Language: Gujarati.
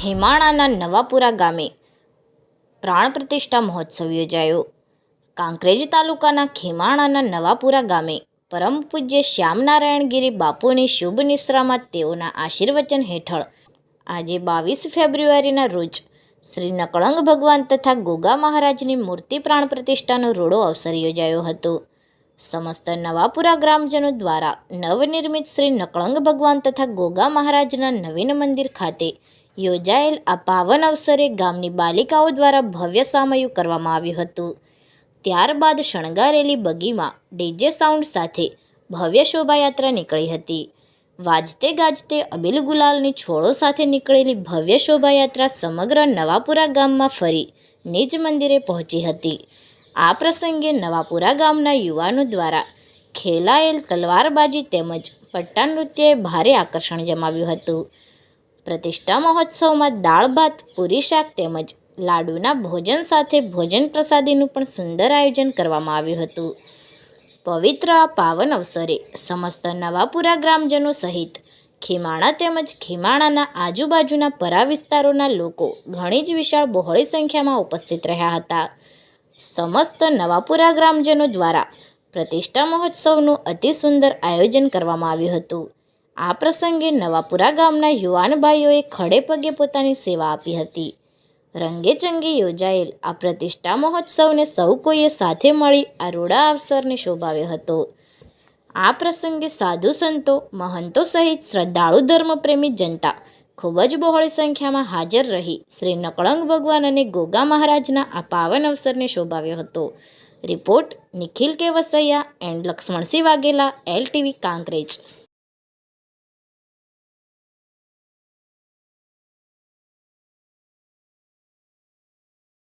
ખેમાણાના નવાપુરા ગામે પ્રાણ પ્રતિષ્ઠા મહોત્સવ યોજાયો. કાંકરેજ તાલુકાના ખેમાણાના નવાપુરા ગામે પરમ પૂજ્ય શ્યામનારાયણગીરી બાપુની શુભ નિશ્રામાં તેઓના આશીર્વચન હેઠળ આજે બાવીસ ફેબ્રુઆરીના રોજ શ્રી નકળંગ ભગવાન તથા ગોગા મહારાજની મૂર્તિ પ્રાણ પ્રતિષ્ઠાનો રોડો અવસર યોજાયો હતો. સમસ્ત નવાપુરા ગ્રામજનો દ્વારા નવનિર્મિત શ્રી નકળંગ ભગવાન તથા ગોગા મહારાજના નવીન મંદિર ખાતે યોજાયેલ આ પાવન અવસરે ગામની બાલિકાઓ દ્વારા ભવ્ય સામયું કરવામાં આવ્યું હતું. ત્યારબાદ શણગારેલી બગીમાં ડીજે સાઉન્ડ સાથે ભવ્ય શોભાયાત્રા નીકળી હતી. વાજતે ગાજતે અબીલ ગુલાલની છોડો સાથે નીકળેલી ભવ્ય શોભાયાત્રા સમગ્ર નવાપુરા ગામમાં ફરી નિજ મંદિરે પહોંચી હતી. આ પ્રસંગે નવાપુરા ગામના યુવાનો દ્વારા ખેલાયેલ તલવારબાજી તેમજ પટ્ટા નૃત્યએ ભારે આકર્ષણ જમાવ્યું હતું. પ્રતિષ્ઠા મહોત્સવમાં દાળ, ભાત, પૂરી શાક તેમજ લાડુના ભોજન સાથે ભોજન પ્રસાદીનું પણ સુંદર આયોજન કરવામાં આવ્યું હતું. પવિત્ર આ પાવન અવસરે સમસ્ત નવાપુરા ગ્રામજનો સહિત ખીમાણા તેમજ ખીમાણાના આજુબાજુના પરા વિસ્તારોના લોકો ઘણી જ વિશાળ બહોળી સંખ્યામાં ઉપસ્થિત રહ્યા હતા. સમસ્ત નવાપુરા ગ્રામજનો દ્વારા પ્રતિષ્ઠા મહોત્સવનું અતિ સુંદર આયોજન કરવામાં આવ્યું હતું. આ પ્રસંગે નવાપુરા ગામના યુવાન ભાઈઓએ ખડે પગે પોતાની સેવા આપી હતી. રંગેચંગે યોજાયેલ આ પ્રતિષ્ઠા મહોત્સવને સૌ કોઈએ સાથે મળી આ રોડા અવસરને શોભાવ્યો હતો. આ પ્રસંગે સાધુ સંતો, મહંતો સહિત શ્રદ્ધાળુ ધર્મપ્રેમી જનતા ખૂબ જ બહોળી સંખ્યામાં હાજર રહી શ્રી નકળંગ ભગવાન અને ગોગા મહારાજના આ પાવન અવસરને શોભાવ્યો હતો. Report Nikhil K Vasaiya and Laxmansinh Vaghela, L TV Kankrej.